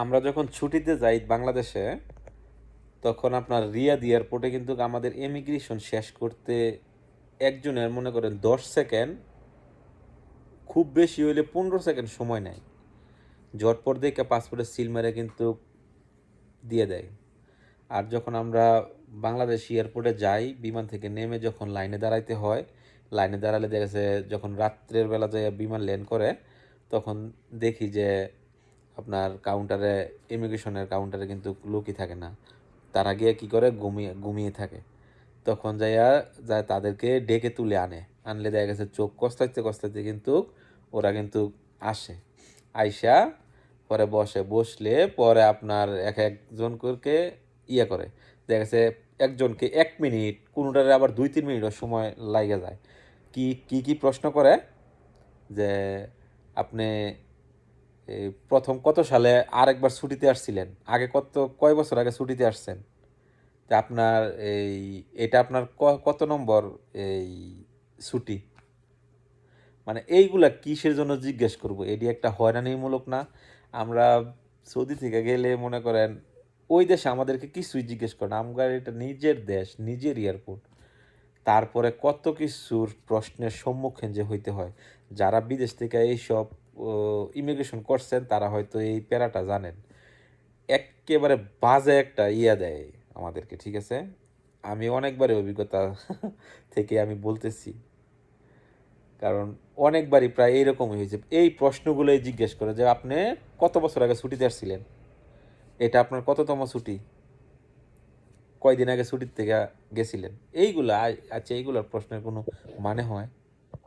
আমরা যখন ছুটিতে যাই বাংলাদেশে, তখন আপনার রিয়াদ এয়ারপোর্টে কিন্তু আমাদের ইমিগ্রেশন শেষ করতে একজনের মনে করেন দশ সেকেন্ড, খুব বেশি হইলে পনেরো সেকেন্ড সময় নেয়। জটপট দেখে পাসপোর্টের সিল মেরে কিন্তু দিয়ে দেয়। আর যখন আমরা বাংলাদেশ এয়ারপোর্টে যাই, বিমান থেকে নেমে যখন লাইনে দাঁড়াইতে হয়, লাইনে দাঁড়ালে দেখা গেছে যখন রাত্রের বেলা যায় বিমান ল্যান্ড করে, তখন দেখি যে আপনার কাউন্টারে ইমিগ্রেশনের কাউন্টারে কিন্তু লোকই থাকে না। তারা গিয়ে কি করে? ঘুমিয়ে ঘুমিয়ে থাকে। তখন যাইয়া, যায় তাদেরকে ডেকে তুলে আনে। আনলে দেখা গেছে চোখ কস্তাইতে কস্তাইতে কিন্তু ওরা কিন্তু আসে। আইসা পরে বসে। বসলে পরে আপনার এক একজন করে ইয়ে করে। দেখা গেছে একজনকে এক মিনিট, কোনোটারে আবার দুই, তিন মিনিটও সময় লাগে যায়। কি কি কি প্রশ্ন করে? যে আপনি এই প্রথম কত সালে আরেকবার ছুটিতে আসছিলেন? আগে কত, কয় বছর আগে ছুটিতে আসছেন? তা আপনার এই, এটা আপনার কত নম্বর এই ছুটি? মানে এইগুলা কিসের জন্য জিজ্ঞেস করব? এটি একটা হয়রানিমূলক না? আমরা সৌদি থেকে গেলে মনে করেন, ওই দেশে আমাদেরকে কিছুই জিজ্ঞেস করে না। আমার এটা নিজের দেশ, নিজের এয়ারপোর্ট। তারপরে কত কিছুর প্রশ্নের সম্মুখীন যে হইতে হয়। যারা বিদেশ থেকে এইসব ইমিগ্রেশন করছেন, তারা হয়তো এই প্যারাটা জানেন। একেবারে বাজে একটা ইয়া দেয় আমাদেরকে, ঠিক আছে? আমি অনেকবারই অভিজ্ঞতা থেকে আমি বলতেছি। কারণ অনেকবারই প্রায় এইরকমই হয়েছে। এই প্রশ্নগুলোই জিজ্ঞেস করে যে, আপনি কত বছর আগে ছুটিতে আসছিলেন? এটা আপনার কততম ছুটি? কয়দিন আগে ছুটির থেকে গেছিলেন? এইগুলা আচ্ছা এইগুলোর প্রশ্নের কোনো মানে হয়?